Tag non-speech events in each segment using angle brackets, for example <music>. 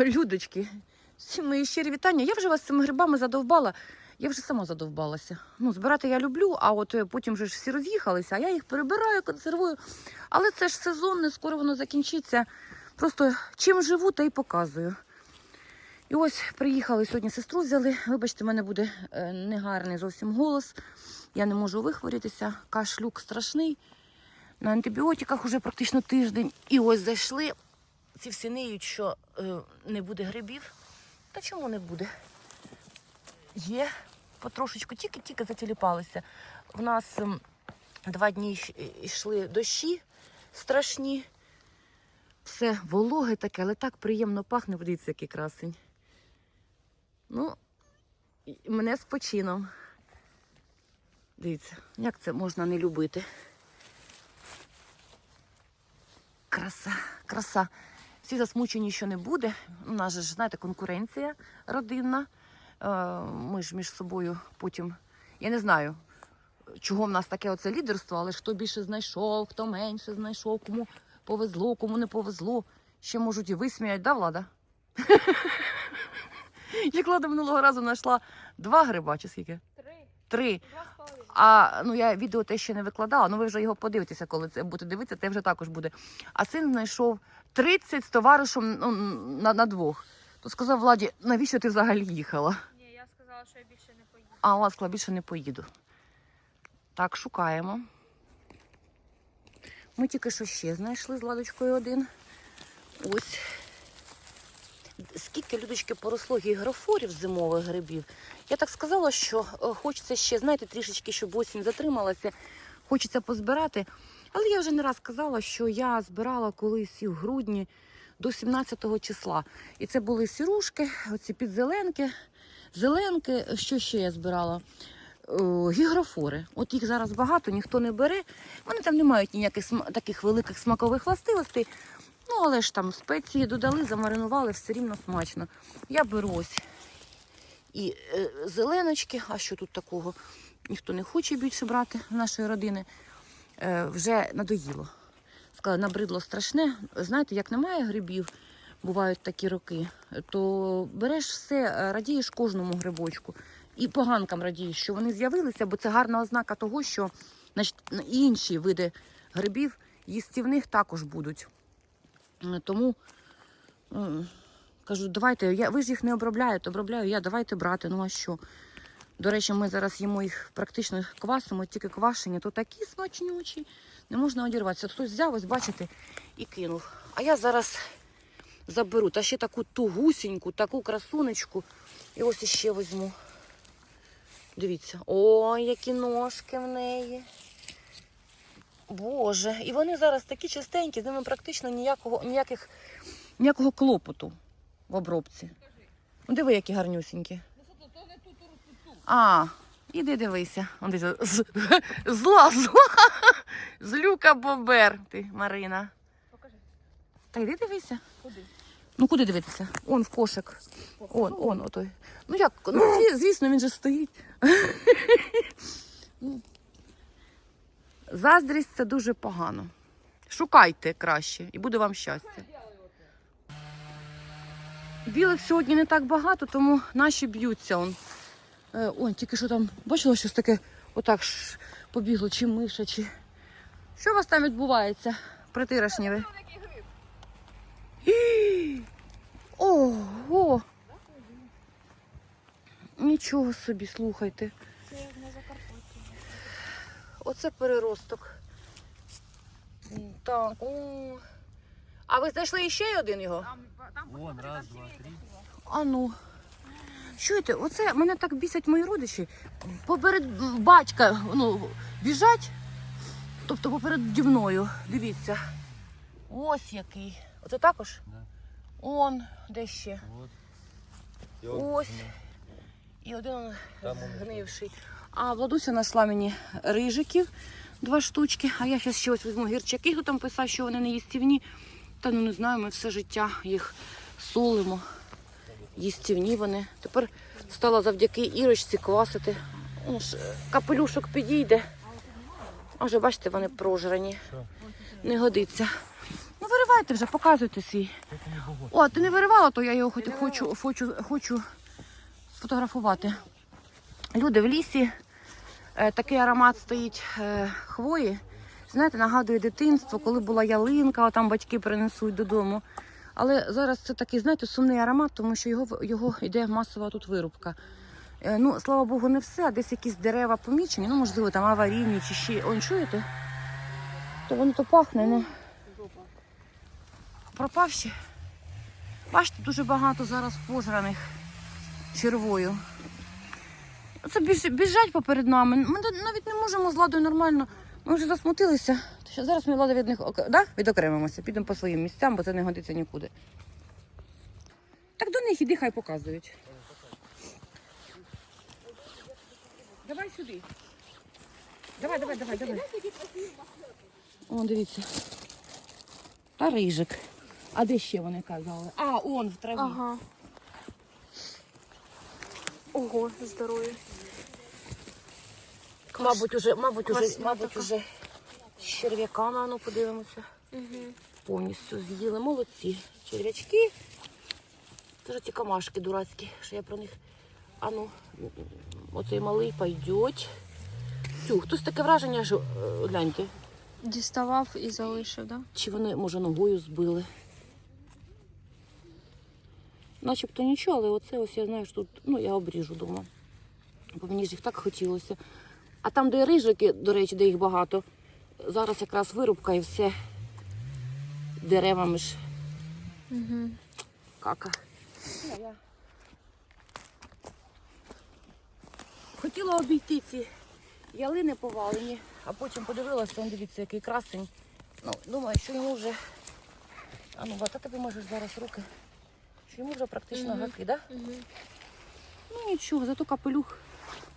Людочки, всі мої щирі вітання. Я вже вас цими грибами задовбала. Я вже сама задовбалася. Ну, збирати я люблю, а от е, потім вже ж всі роз'їхалися, а я їх перебираю, консервую. Але це ж сезонне, скоро воно закінчиться. Просто чим живу, та й показую. І ось приїхали сьогодні сестру взяли. Вибачте, в мене буде е, негарний зовсім голос. Я не можу вихворітися. Кашлюк страшний. На антибіотиках уже практично тиждень. І ось зайшли. Ці всі ниють, що е, не буде грибів. Та чому не буде? Є потрошечку, тільки-тільки затіліпалися. В нас ем, два дні йшли дощі страшні. Все вологе таке, але так приємно пахне. Подивіться, який красень. Ну, мене з почином. Дивіться, як це можна не любити. Краса, краса. Всі засмучені, що не буде. У нас же знаєте, конкуренція родинна. Е, Ми ж між собою потім. Я не знаю, чого в нас таке оце лідерство, але ж хто більше знайшов, хто менше знайшов, кому повезло, кому не повезло. Ще можуть і висміяти, да, влада? <laughs> Як влада минулого разу знайшла два гриба, чи скільки? Три. А ну я відео те ще не викладала, ну ви вже його подивитеся, коли це будете дивитися, те вже також буде. А син знайшов 30 з товаришем ну, на, на двох. То сказав Владі, навіщо ти взагалі їхала? Ні, я сказала, що я більше не поїду. А Влад сказала, більше не поїду. Так, шукаємо. Ми тільки що ще знайшли з ладочкою один. Ось. Скільки людочки поросло гігрофорів зимових грибів. Я так сказала, що е, хочеться ще, знаєте, трішечки, щоб осінь затрималася, хочеться позбирати. Але я вже не раз казала, що я збирала колись і в грудні до 17 числа. І це були сірушки, оці підзеленки, зеленки. Що ще я збирала? Е, Гігрофори. От їх зараз багато, ніхто не бере. Вони там не мають ніяких таких великих смакових властивостей. Але ж там спеції додали, замаринували, все рівно смачно. Я беру ось і е, зеленочки, а що тут такого? Ніхто не хоче більше брати в нашої родини. Е, вже надоїло. Сказала, набридло страшне. Знаєте, як немає грибів, бувають такі роки, то береш все, е, радієш кожному грибочку. І поганкам радієш, що вони з'явилися, бо це гарна ознака того, що значить, інші види грибів їстівних також будуть. Е, Тому е, кажу, давайте, я, ви ж їх не обробляєте, обробляю я, давайте брати, ну а що? До речі, ми зараз їмо їх практично квасимо, тільки квашені, то такі смачнючі, не можна одірватися. Хтось взяв, ось бачите, і кинув. А я зараз заберу. Та ще таку тугусіньку, таку красунечку. І ось іще візьму. Дивіться, ой, які ножки в неї. Боже, і вони зараз такі чистенькі, з ними практично ніякого, ніяких, ніякого клопоту в обробці. Ну, диви, які гарнюсінькі. А, іди дивися. Он дивися. з- Зла, <laughs> зла. Злюка бобер. Ти, Марина. Покажи. Та йди дивися. Куди? Ну куди дивитися? Он в кошик. Он, он, отой. Ну як? Ну, звісно, він же стоїть. <laughs> Ну. Заздрість це дуже погано. Шукайте краще і буде вам щастя. Білих сьогодні не так багато, тому наші б'ються. Он. Е, ой, тільки що там, бачила щось таке, отак ж побігло, чи миша, чи. Що у вас там відбувається? Притирашні ви? <gasps> Ого! Нічого собі, слухайте. Це Закарпатті. Оце переросток. Так. О. А ви знайшли ще один його? Там, там Вон, раз, два, три. А ну. Чуєте, оце мене так бісять мої родичі. Поперед батька ну, біжать, тобто поперед мною. Дивіться. Ось який. Оце також? Да. Он, де ще? Вот. Ось. І один он Там он згнивший. А Владуся знайшла мені рижиків два штучки, а я зараз ще ось візьму гірчаки, хто там писав, що вони не їстівні. Та ну не знаю, ми все життя їх солимо. Їстівні вони. Тепер стала завдяки Ірочці квасити. Ну, Капелюшок підійде. А вже бачите, вони прожрані. Не годиться. Ну, виривайте вже, показуйте свій. О, ти не виривала, то я його хочу, хочу, хочу сфотографувати. Люди в лісі, е, такий аромат стоїть е, хвої. Знаєте, нагадує дитинство, коли була ялинка, там батьки принесуть додому. Але зараз це такий, знаєте, сумний аромат, тому що його, його йде масова тут вирубка. Е, Ну, слава Богу, не все, а десь якісь дерева помічені, ну, можливо, там аварійні чи ще. Он чуєте? То воно то пахне, ну. Пропавші. Бачите, дуже багато зараз пожраних червою. Це біж, біжать поперед нами. Ми навіть не можемо з ладою нормально. Ми вже засмутилися. Що зараз ми влада від них да? відокремимося, підемо по своїм місцям, бо це не годиться нікуди. Так до них іди, хай показують. Давай сюди. Давай, давай, давай, давай. О, дивіться. Та рижик. А де ще вони казали? А, он в траві. Ага. Ого, здорові. Мабуть, уже, мабуть, уже, Класна мабуть, така. уже з черв'яками, ну подивимося. Угу. Повністю з'їли. Молодці. Черв'ячки. Це ж ці камашки дурацькі, що я про них. А ну, оцей малий пойдеть. Тю, хтось таке враження, що е, гляньте, Діставав і залишив, да? чи вони, може, ногою збили. Начебто нічого, але оце ось я знаю, що тут, ну, я обріжу дома. Бо мені ж їх так хотілося. А там, де рижики, до речі, де їх багато, зараз якраз вирубка і все деревами ж Угу. кака. Хотіла обійти ці ялини повалені, а потім подивилася, он дивіться, який красень. Ну, думаю, що йому вже. А ну, бата тобі можеш зараз руки. Що йому вже практично Мгм. гаки, да? Угу. Ну нічого, зато капелюх.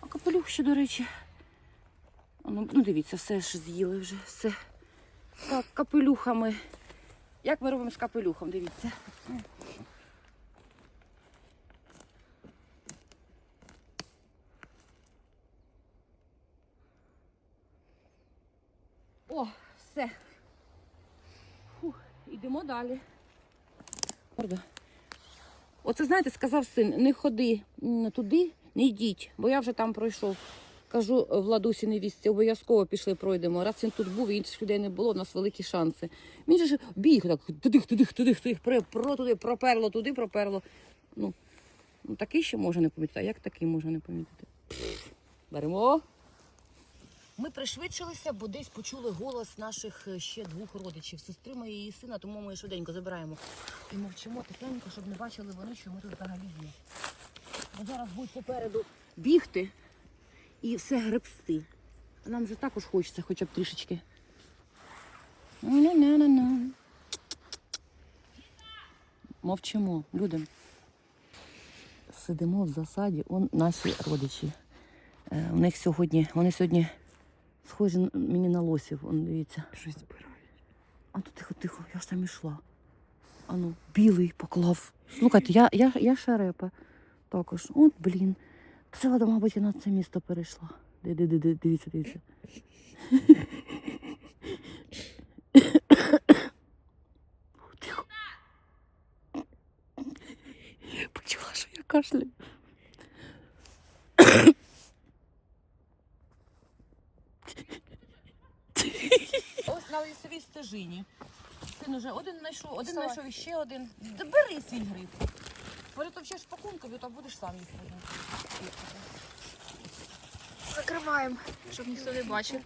А капелюх ще, до речі. Ну, ну дивіться, все ж з'їли вже, все. Так, капелюхами. Як ми робимо з капелюхом, дивіться. О, все. Фух, ідемо далі. Правда. Оце, знаєте, сказав син, не ходи туди, не йдіть, бо я вже там пройшов. Кажу Владусі невістці, обов'язково пішли пройдемо. Раз він тут був, інших людей не було, у нас великі шанси. Він же біг так, туди, туди, туди, туди, про, про туди, проперло, туди, проперло. Ну, ну такий ще може не помітити. А як такий може не помітити? Беремо. Ми пришвидшилися, бо десь почули голос наших е, ще двох родичів, сестри моєї сина, тому ми швиденько забираємо. І мовчимо тихенько, щоб не бачили вони, що ми тут взагалі є. Бо зараз будуть попереду бігти і все гребсти. А нам же також хочеться хоча б трішечки. Мовчимо, люди. Сидимо в засаді, он наші родичі. Е, У них сьогодні, вони сьогодні схожі мені на лосів, он дивіться. Щось збирають. А то тихо, тихо, я ж там ішла. А ну, білий поклав. Слухайте, я, я, я шарепа також. От, блін. Це, ладно, мабуть, я на це місто перейшла. Ди- ди- ди- ди- Дивіться, дивіться. Тихо. Почула, що я кашляю. Ось на лісовій стежині. Син уже один знайшов, один Вставай. знайшов і ще один. Да бери свій гриб. Перетовчеш пакункові, то будеш сам їх потім. Закриваємо, щоб ніхто не бачив.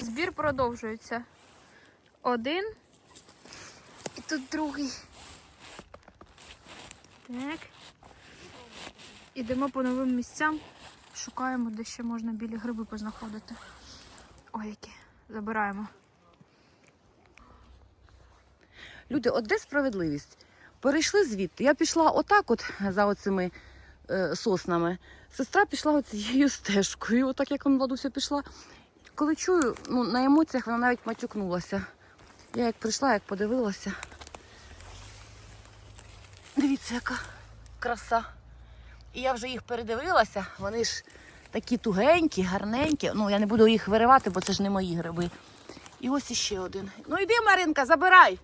Збір продовжується. Один. І тут другий. Так. Ідемо по новим місцям. Шукаємо, де ще можна білі гриби познаходити. Ой, які. Забираємо. Люди, от де справедливість? Перейшли звідти. Я пішла отак, от за оцими е, соснами. Сестра пішла оцією стежкою. Отак, як он Владуся пішла. Коли чую, ну, на емоціях вона навіть матюкнулася. Я як прийшла, як подивилася. Дивіться, яка краса. І я вже їх передивилася. Вони ж Такі тугенькі, гарненькі. Ну, я не буду їх виривати, бо це ж не мої гриби. І ось іще один. Ну йди, Маринка, забирай.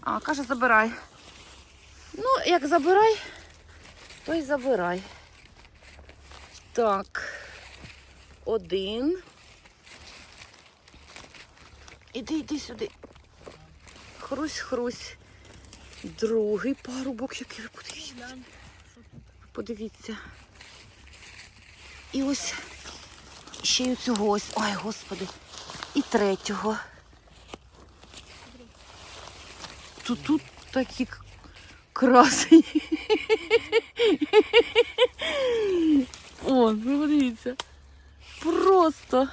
А, каже, забирай. Ну, як забирай, то й забирай. Так. Один. Іди, іди сюди. Хрусь, хрусь. Другий парубок, який ви подивіться. Подивіться. І ось ще й цього ось. Ой, господи. І третього. Тут тут такі красені. О, ви подивіться. Просто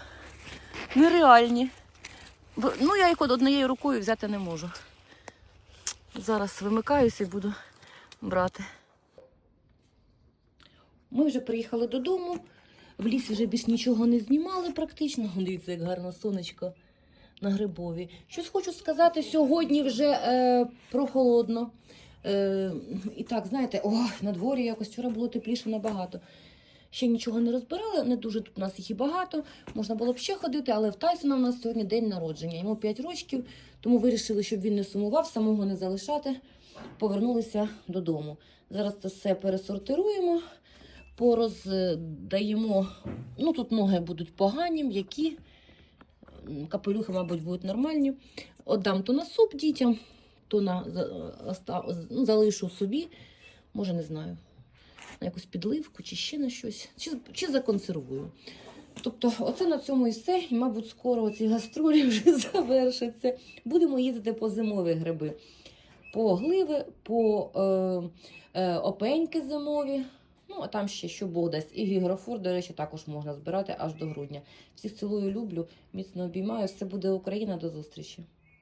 нереальні. Ну, я їх однією рукою взяти не можу. Зараз вимикаюся і буду брати. Ми вже приїхали додому. В лісі вже більш нічого не знімали практично. Дивіться, як гарно сонечко на грибові. Щось хочу сказати, сьогодні вже е, прохолодно. Е, і так, знаєте, о, на дворі якось вчора було тепліше набагато. Ще нічого не розбирали, не дуже тут у нас їх і багато. Можна було б ще ходити, але в Тайсона у нас сьогодні день народження. Йому 5 років, тому вирішили, щоб він не сумував, самого не залишати. Повернулися додому. Зараз це все пересортируємо, пороздаємо. Ну, тут ноги будуть погані, м'які, капелюхи, мабуть, будуть нормальні. Отдам то на суп дітям, то на оста- ну, залишу собі. Може, не знаю на якусь підливку чи ще на щось, чи, чи законсервую. Тобто, оце на цьому і все. І, мабуть, скоро ці гастролі <laughs> вже завершаться. Будемо їздити по зимові гриби, по гливи, по е, е, опеньки зимові. Ну, а там ще що Бог дасть. І гігрофор, до речі, також можна збирати аж до грудня. Всіх цілую, люблю, міцно обіймаю. Все буде Україна. До зустрічі.